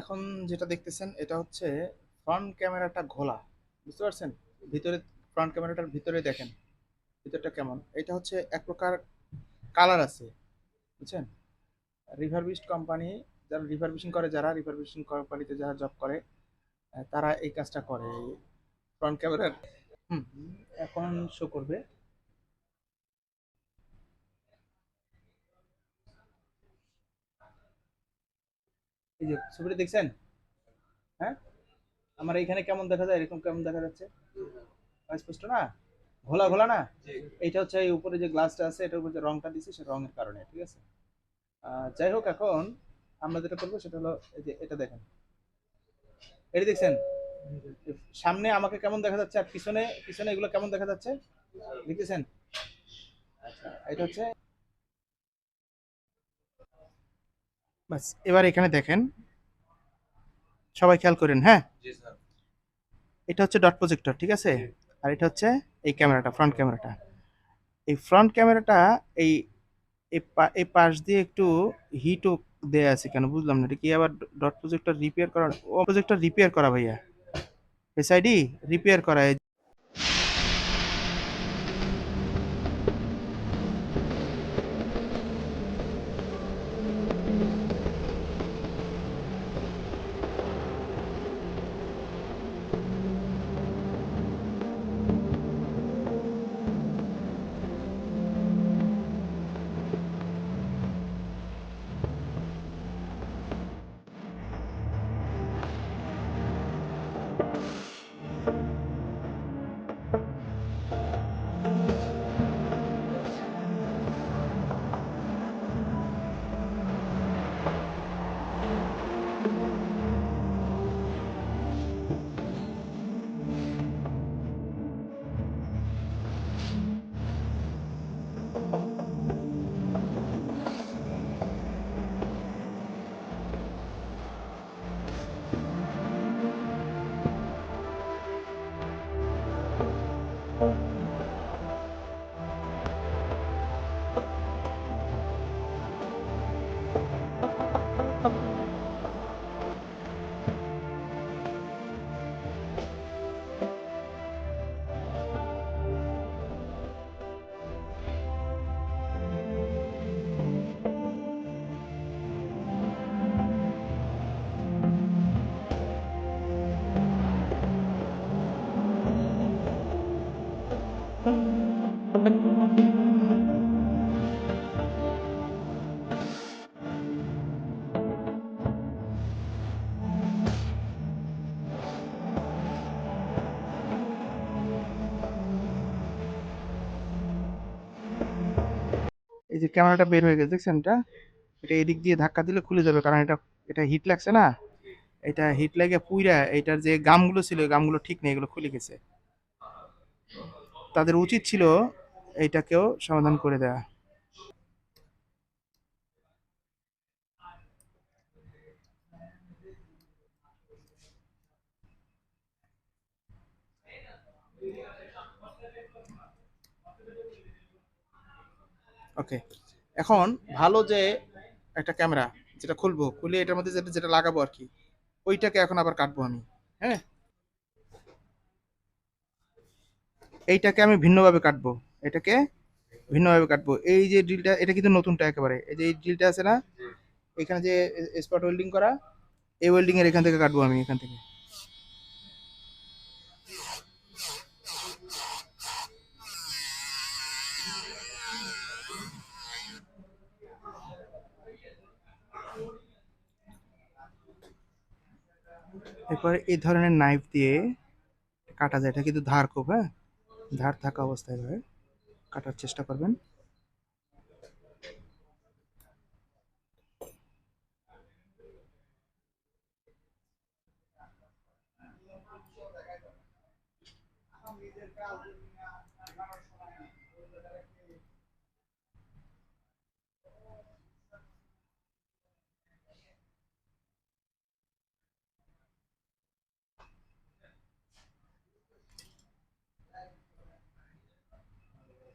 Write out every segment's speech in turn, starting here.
এখন যেটা দেখতেছেন, এটা হচ্ছে ফ্রন্ট ক্যামেরাটা ঘোলা। বুঝতে পারছেন? ভিতরে ফ্রন্ট ক্যামেরাটার ভিতরে দেখেন, ভিতরটা কেমন? এটা হচ্ছে এক প্রকার কালার আছে, বুঝছেন? রিভারবিস্ট কোম্পানি যারা রিভারবিশন করে, যারা রিভারবিশন কোম্পানিতে যারা জব করে তারা এই কাজটা করে। ফ্রন্ট ক্যামেরার হুম, এখন শো করবে। এই যে ছবিটা দেখছেন? হ্যাঁ? আমার এইখানে কেমন দেখা যায়? এরকম কেমন দেখা যাচ্ছে? স্পষ্ট না? ঘোলা ঘোলা না? এইটা হচ্ছে এই উপরে যে গ্লাসটা আছে এটার উপর যে রংটা দিছি সে রঙের কারণে ঠিক আছে? যাই হোক এখন আমরা যেটা করব সেটা হলো এই যে এটা দেখেন। এটা দেখছেন? সামনে আমাকে কেমন দেখা যাচ্ছে আর পিছনে পিছনে এগুলো কেমন দেখা যাচ্ছে? দেখতেছেন? আচ্ছা। এটা হচ্ছে বাস এবার এখানে দেখেন। সবাই খেয়াল করেন হ্যাঁ? এটা হচ্ছে ডট প্রজেক্টর ঠিক আছে? আর এটা হচ্ছে এই ক্যামেরাটা ফ্রন্ট ক্যামেরাটা। এই ফ্রন্ট ক্যামেরাটা এই এই পাশ দিয়ে একটু হিটও দেয়া আছে কেন বুঝলাম না। এটা কি আবার ডট প্রজেক্টর রিপেয়ার করা? ও প্রজেক্টর রিপেয়ার করা ভাইয়া। এসআইডি রিপেয়ার করা। এই যে ক্যামেরাটা বের হয়ে গেছে, দেখছেন এটা? এটা এদিক দিয়ে ধাক্কা দিলে খুলে যাবে, কারণ এটা এটা হিট লাগছে না? এটা হিট লাগে পুইরা এটার যে গামগুলো ছিল গামগুলো ঠিক নেই, এগুলো খুলে গেছে। তাদের উচিত ছিল এইটাকেও সমাধান করে দেওয়া ওকে এখন ভালো যে একটা ক্যামেরা যেটা খুলবো, খুলে এটার মধ্যে যেটা যেটা লাগাবো আর কি, ওইটাকে এখন আবার কাটবো আমি হ্যাঁ? এইটাকে আমি ভিন্নভাবে কাটবো। এটাকে ভিন্নভাবে কাটবো। এই যে ড্রিলটা এটা কিন্তু নতুনটা একেবারে। এই যে এই ড্রিলটা আছে না, এখানে যে স্পট ওয়েল্ডিং করা, এই ওয়েল্ডিং এর এখান থেকে কাটবো আমি, এখান থেকে। এরপরে এই ধরনের নাইফ দিয়ে কাটা যায়। এটা কিন্তু ধার খুব হ্যাঁ? ধার থাকা অবস্থায় ভাবে কাটার চেষ্টা করবেন।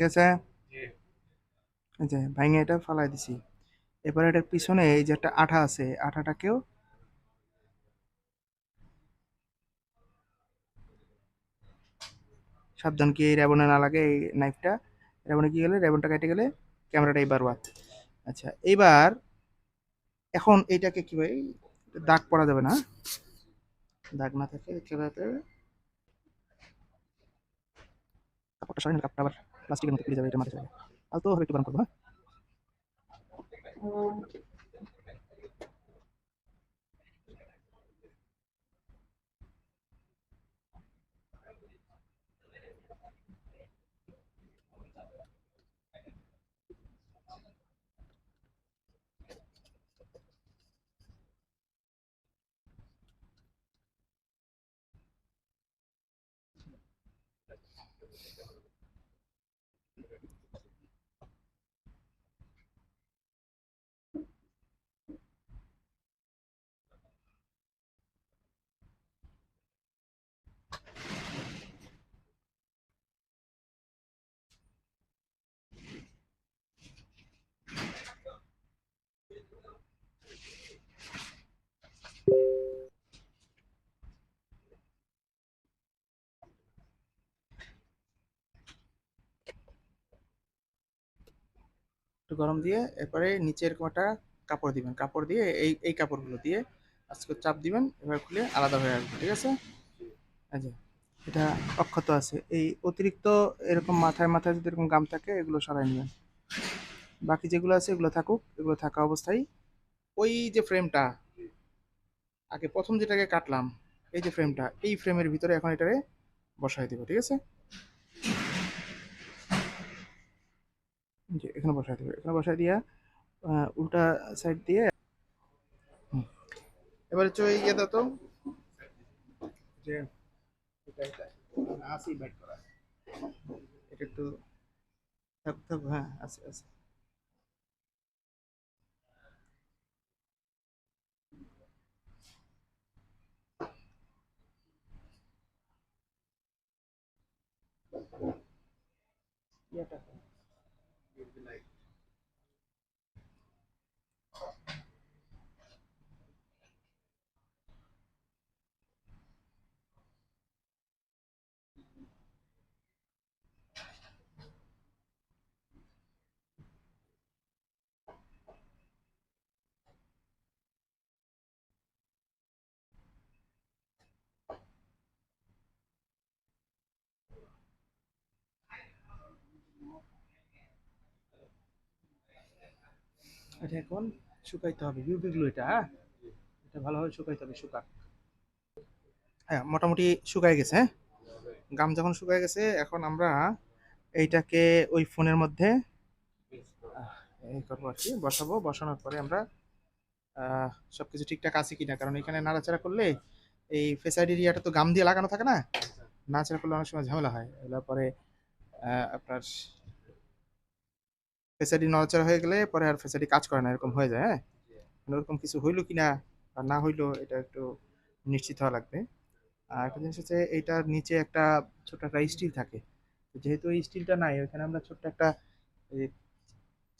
ঠিক আছে? আচ্ছা ভাঙে এটা ফালাই দিছি। এবার এটার পিছনে এই যে একটা আঠা আছে আঠাটাকেও সাবধান কি রেবনে না লাগে এই নাইফটা রেবনে কি গেলে? রেবনটা কেটে গেলে ক্যামেরাটা এইবার বাদ। আচ্ছা এইবার এখন এইটাকে ভাই? দাগ পড়া যাবে না? দাগ না থাকে কাপড়টা সরাই কাপড়টা আবার। প্লাস্টিকের মতো খুলে যাবে এটা মাথায় আলতো হবে একটু বান করব হ্যাঁ? একটু গরম দিয়ে এরপরে নিচে এরকম একটা কাপড় দিবেন। কাপড় দিয়ে এই এই কাপড়গুলো দিয়ে আজকে চাপ দিবেন, এবার খুলে আলাদা হয়ে আসবে, ঠিক আছে? আচ্ছা এটা অক্ষত আছে। এই অতিরিক্ত এরকম মাথায় মাথায় যদি এরকম গাম থাকে, এগুলো সরাই নেবেন। বাকি যেগুলো আছে, এগুলো থাকুক, এগুলো থাকা অবস্থায় ওই যে ফ্রেমটা, আগে প্রথম যেটাকে কাটলাম, এই যে ফ্রেমটা, এই ফ্রেমের ভিতরে এখন এটারে বসাই দেবো, ঠিক আছে? যে এখানে বসাই দেবে। এখানে বসাই দিয়া উল্টা সাইড দিয়ে। এবার ওই ইয়ে দাও তো, যে আসি বাইট করা। এটা একটু থাক থাক হ্যাঁ আছে আছে ইয়াটা। এটা এখন শুকাইতে হবে। ইউবিগুলো এটা হ্যাঁ? এটা ভালোভাবে শুকাইতে হবে শুকা হ্যাঁ মোটামুটি শুকায় গেছে হ্যাঁ? গাম যখন শুকায় গেছে, এখন আমরা এইটাকে ওই ফোনের মধ্যে এই করব আর কি, বসাবো। বসানোর পরে আমরা সব কিছু ঠিকঠাক আছে কিনা, কারণ এখানে নাড়াচাড়া করলে এই ফেস আইডি এরিয়াটা তো গাম দিয়ে লাগানো থাকে না? নাড়াচাড়া করলে অনেক সময় ঝামেলা হয়। এগুলো পরে আপনার ফেস আইডি নড়াচড়া হয়ে গেলে পরে আর ফেস আইডি কাজ করে না, এরকম হয়ে যায় হ্যাঁ? মানে ওরকম কিছু হইল কিনা বা না হইল, এটা একটু নিশ্চিত হওয়া লাগবে। আর একটা জিনিস হচ্ছে, এইটার নিচে একটা ছোট একটা স্টিল থাকে। যেহেতু এই স্টিলটা নাই, ওইখানে আমরা ছোট্ট একটা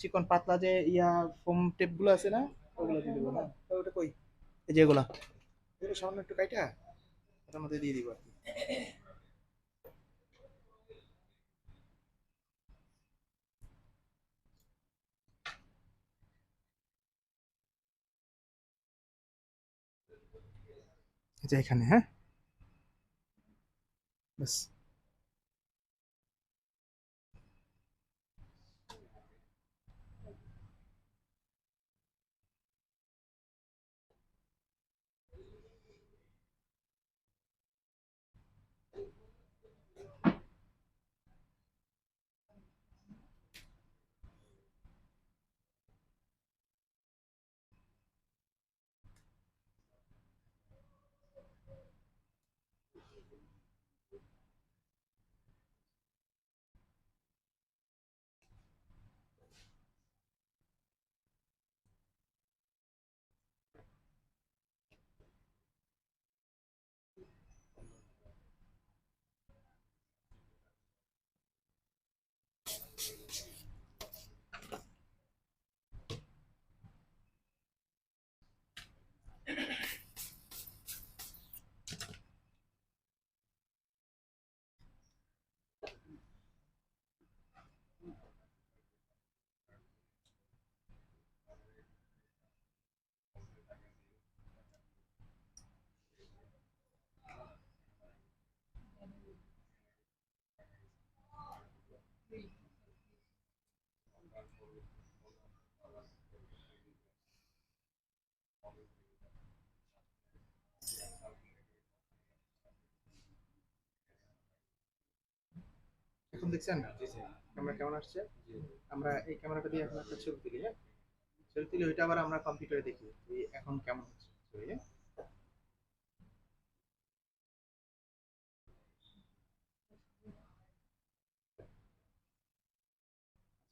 চিকন পাতলা যে ইয়া ফোম টেপগুলো আছে না, ওগুলো দিয়ে দেবো, না? ওটা কই? এই যে এগুলা। এগুলো সামান্য একটু কাইটা, ওটার মধ্যে দিয়ে দিব আর কি। যে এখানে হ্যাঁ ব্যাস এখন দেখছেন? ক্যামেরা কেমন আসছে? আমরা এই ক্যামেরাটা দিয়ে এখন একটা ছবি তুলি হ্যাঁ? ছবি তুলি ওইটা আবার আমরা কম্পিউটারে দেখি এখন কেমন হচ্ছে ছবি হ্যাঁ?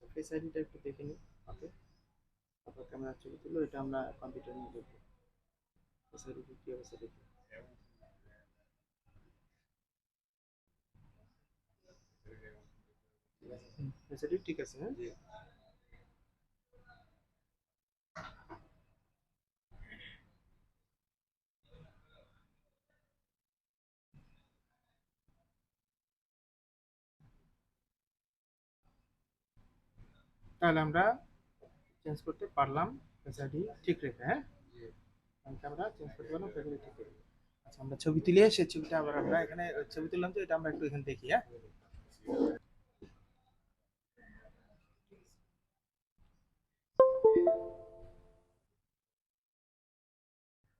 ফেস আইডিটা একটু দেখে নিই ওকে তারপর ক্যামেরা ছবি তুলো এটা আমরা কম্পিউটার নিয়ে দেখব। ফেস আইডি কি অবস্থা দেখি ঠিক আছে হ্যাঁ? তাহলে আমরা চেঞ্জ করতে পারলাম ফেসিলিটি ঠিক রেখে হ্যাঁ? আমরা চেঞ্জ করতে পারলাম ফেসিলিটি ঠিক রেখে। আচ্ছা আমরা ছবি তুলে সেই ছবিটা আবার আমরা এখানে ছবি তুললাম তো এটা আমরা একটু এখানে দেখি হ্যাঁ?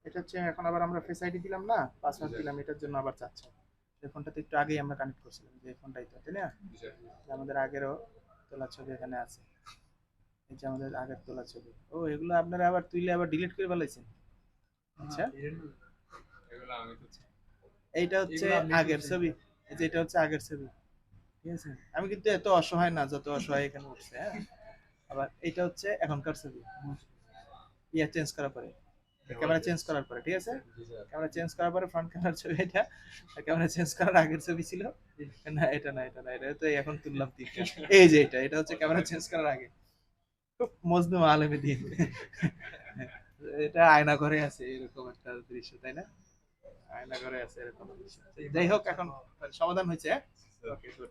এটা হচ্ছে এখন আবার আমরা ফেস আইডি দিলাম না পাসওয়ার্ড দিলাম এটার জন্য আবার চাচ্ছে। এই ফোনটাতে একটু আগেই আমরা কানেক্ট করছিলাম যে ফোনটাই তো তাই না? আমাদের আগেরও তোলা ছবি এখানে আছে। এই যে আমাদের আগের তোলা ছবি। ও এগুলো আপনারা আবার তুইলে আবার ডিলিট করে ফেলাইছেন? আচ্ছা। এইটা হচ্ছে আগের ছবি। এই যে এটা হচ্ছে আগের ছবি। ঠিক আছে? আমি কিন্তু এত অসহায় না যত অসহায় এখানে উঠছে হ্যাঁ? আবার এইটা হচ্ছে এখনকার ছবি। ইয়া চেঞ্জ করার পরে। ক্যামেরা চেঞ্জ করার পরে ঠিক আছে? ক্যামেরা চেঞ্জ করার পরে ফ্রন্ট ক্যামেরার ছবি এটা। ক্যামেরা চেঞ্জ করার আগের ছবি ছিল। না এটা না এটা না এটা তো এখন তুললাম তিনটা। এই যে এটা এটা হচ্ছে ক্যামেরা চেঞ্জ করার আগে। খুব মজনু আলমে দিন এটা আয়না ঘরে আছে এরকম একটা দৃশ্য তাই না? আয়না ঘরে আছে এরকম দৃশ্য। যাই হোক এখন সমাধান হয়েছে ওকে গুড